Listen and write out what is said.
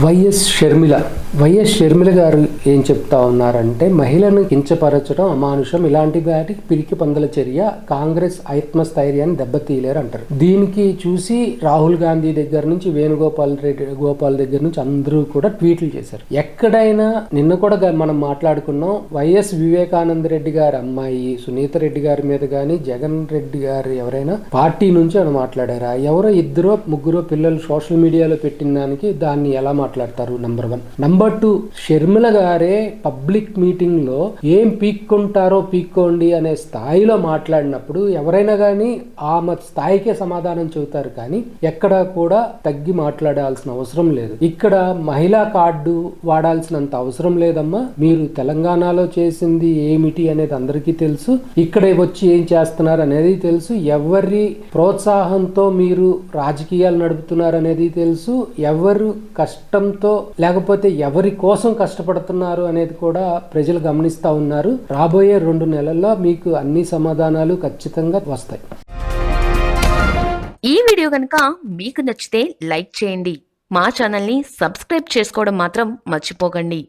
YS Sharmila YS Sharmila గారు ఏం చెప్తా ఉన్నారంటే మహిళను కించపరచడం అమానుషం ఇలాంటి వాటికి పిరికి పందల చర్య కాంగ్రెస్ ఆత్మస్థైర్యాన్ని దెబ్బతీయలేరు అంటారు. దీనికి చూసి రాహుల్ గాంధీ దగ్గర నుంచి వేణుగోపాల్ రెడ్డి గోపాల్ దగ్గర నుంచి అందరూ కూడా ట్వీట్లు చేశారు. ఎక్కడైనా నిన్న కూడా మనం మాట్లాడుకున్నాం వైఎస్ వివేకానంద రెడ్డి గారి అమ్మాయి సునీత రెడ్డి గారి మీద కానీ జగన్ రెడ్డి గారు ఎవరైనా పార్టీ నుంచి అని మాట్లాడారా? ఎవరో ఇద్దరో ముగ్గురో పిల్లలు సోషల్ మీడియాలో పెట్టిన దానికి దాన్ని ఎలా మాట్లాడతారు number one number two Sharmila గారే పబ్లిక్ మీటింగ్లో ఏం పీక్కుంటారో పీక్కోండి అనే స్థాయిలో మాట్లాడినప్పుడు ఎవరైనా కానీ ఆమె స్థాయికే సమాధానం చెబుతారు కానీ ఎక్కడ కూడా తగ్గి మాట్లాడాల్సిన అవసరం లేదు. ఇక్కడ మహిళా కార్డు వాడాల్సినంత అవసరం లేదమ్మా. మీరు తెలంగాణలో చేసింది ఏమిటి అనేది అందరికీ తెలుసు. ఇక్కడ వచ్చి ఏం చేస్తున్నారు అనేది తెలుసు. ఎవరి ప్రోత్సాహంతో మీరు రాజకీయాలు నడుపుతున్నారు అనేది తెలుసు. ఎవరు కష్టంతో లేకపోతే ఎవరి కోసం కష్టపడుతున్నారు అనేది కూడా ప్రజలు గమనిస్తూ ఉన్నారు. రాబోయే రెండు నెలల్లో మీకు అన్ని సమాధానాలు ఖచ్చితంగా వస్తాయి. ఈ వీడియో కనుక మీకు నచ్చితే లైక్ చేయండి. మా ఛానల్ని సబ్స్క్రైబ్ చేసుకోవడం మాత్రం మర్చిపోకండి.